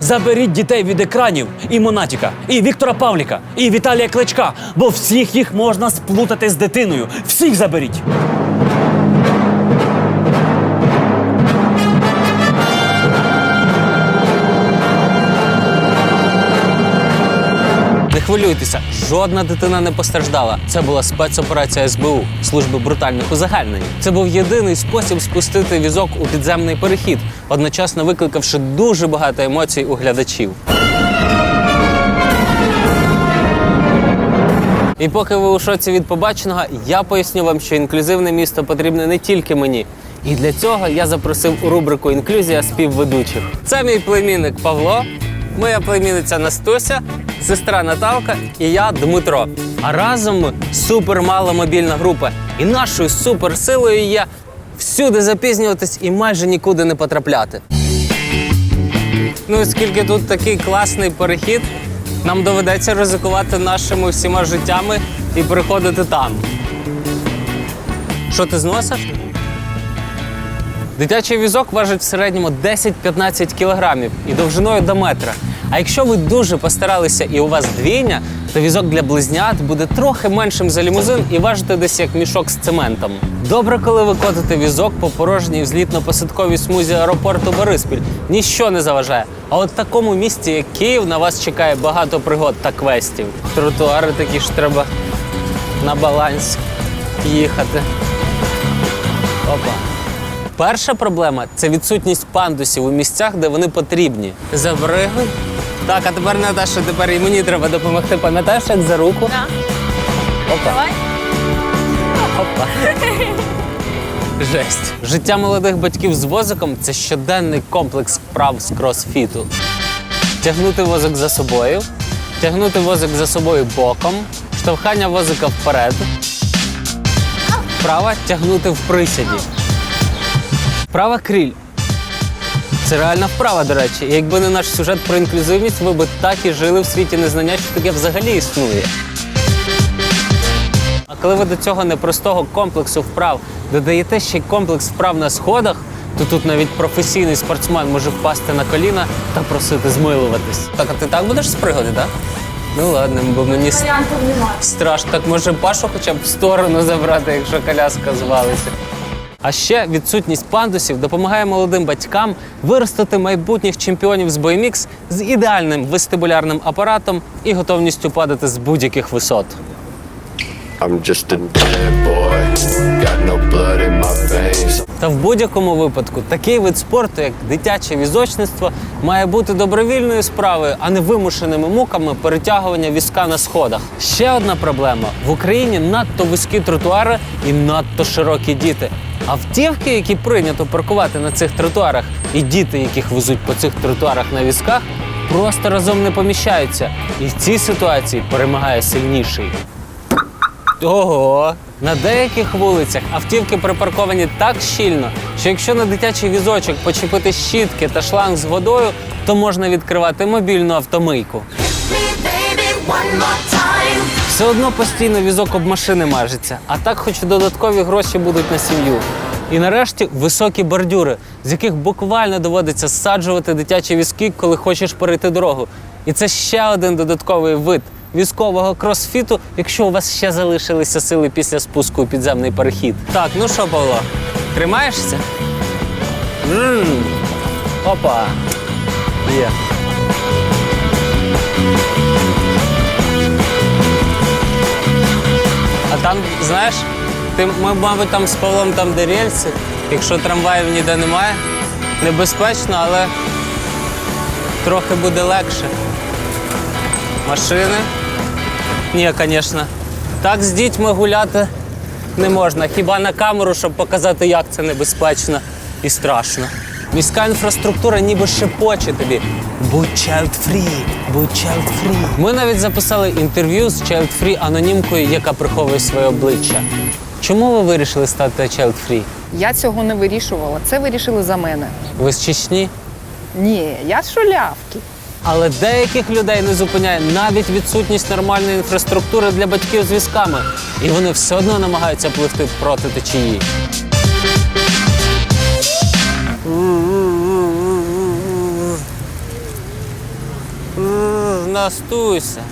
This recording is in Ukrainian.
Заберіть дітей від екранів і Монатіка, і Віктора Павліка, і Віталія Кличка, бо всіх їх можна сплутати з дитиною. Всіх заберіть. Хвилюйтеся, жодна дитина не постраждала. Це була спецоперація СБУ служби брутальних узагальнень. Це був єдиний спосіб спустити візок у підземний перехід, одночасно викликавши дуже багато емоцій у глядачів. І поки ви у шоці від побаченого, я поясню вам, що інклюзивне місто потрібне не тільки мені. І для цього я запросив у рубрику Інклюзія співведучих. Це мій племінник Павло, моя племінниця Настуся, сестра Наталка і я Дмитро. А разом ми супермаломобільна група. І нашою суперсилою є всюди запізнюватись і майже нікуди не потрапляти. Ну, оскільки тут такий класний перехід, нам доведеться ризикувати нашими всіма життями і приходити там. Що ти зносиш? Дитячий візок важить в середньому 10-15 кілограмів і довжиною до метра. А якщо ви дуже постаралися і у вас двійня, то візок для близнят буде трохи меншим за лімузин і важити десь як мішок з цементом. Добре, коли ви котите візок по порожній взлітно-посадковій смузі аеропорту Бориспіль. Ніщо не заважає. А от в такому місті, як Київ, на вас чекає багато пригод та квестів. Тротуари такі ж треба на балансі їхати. Опа. Перша проблема це відсутність пандусів у місцях, де вони потрібні. Забригли. Так, а тепер Наташа, тепер і мені треба допомогти. Пам'ятаєш, як за руку? Да. Опа. Давай. Опа. Жесть. Життя молодих батьків з возиком це щоденний комплекс вправ з кросфіту. Тягнути возик за собою, тягнути возик за собою боком, штовхання возика вперед. Вправа тягнути в присіді. Вправа кріль. Це реальна вправа, до речі. І якби не наш сюжет про інклюзивність, ви б так і жили в світі незнання, що таке взагалі існує. А коли ви до цього непростого комплексу вправ додаєте ще й комплекс вправ на сходах, то тут навіть професійний спортсмен може впасти на коліна та просити змилуватись. Так, а ти так будеш спригати, так? Ну ладно, бо мені с- страшно. Так може Пашу хоча б в сторону забрати, якщо коляска звалиться. А ще відсутність пандусів допомагає молодим батькам виростити майбутніх чемпіонів з BMX з ідеальним вестибулярним апаратом і готовністю падати з будь-яких висот. I'm just a boy. Got no blood in my veins. Та в будь-якому випадку такий вид спорту, як дитяче візочництво, має бути добровільною справою, а не вимушеними муками перетягування візка на сходах. Ще одна проблема: в Україні надто вузькі тротуари і надто широкі діти. Автівки, які прийнято паркувати на цих тротуарах, і діти, яких везуть по цих тротуарах на візках, просто разом не поміщаються. І в цій ситуації перемагає сильніший. Ого! На деяких вулицях автівки припарковані так щільно, що якщо на дитячий візочок почепити щітки та шланг з водою, то можна відкривати мобільну автомийку. Все одно постійно візок об машини мажеться, а так хоч додаткові гроші будуть на сім'ю. І нарешті високі бордюри, з яких буквально доводиться зсаджувати дитячі візки, коли хочеш перейти дорогу. І це ще один додатковий вид військового кросфіту, якщо у вас ще залишилися сили після спуску у підземний перехід. Так, ну що, Павло, тримаєшся? м Опа. Є. А там, знаєш, ти, ми, мабуть, там з Павлом там де якщо трамваїв ніде немає, небезпечно, але трохи буде легше. Машини? Ні, звісно. Так з дітьми гуляти не можна. Хіба на камеру, щоб показати, як це небезпечно і страшно. Міська інфраструктура ніби шепоче тобі. Будь child-free, будь child-free. Ми навіть записали інтерв'ю з child-free анонімкою, яка приховує своє обличчя. Чому ви вирішили стати child-free? Я цього не вирішувала. Це вирішили за мене. Ви з Чечні? Ні, я з шулявки. Але деяких людей не зупиняє навіть відсутність нормальної інфраструктури для батьків з візками. І вони все одно намагаються пливти проти течії. astúcia.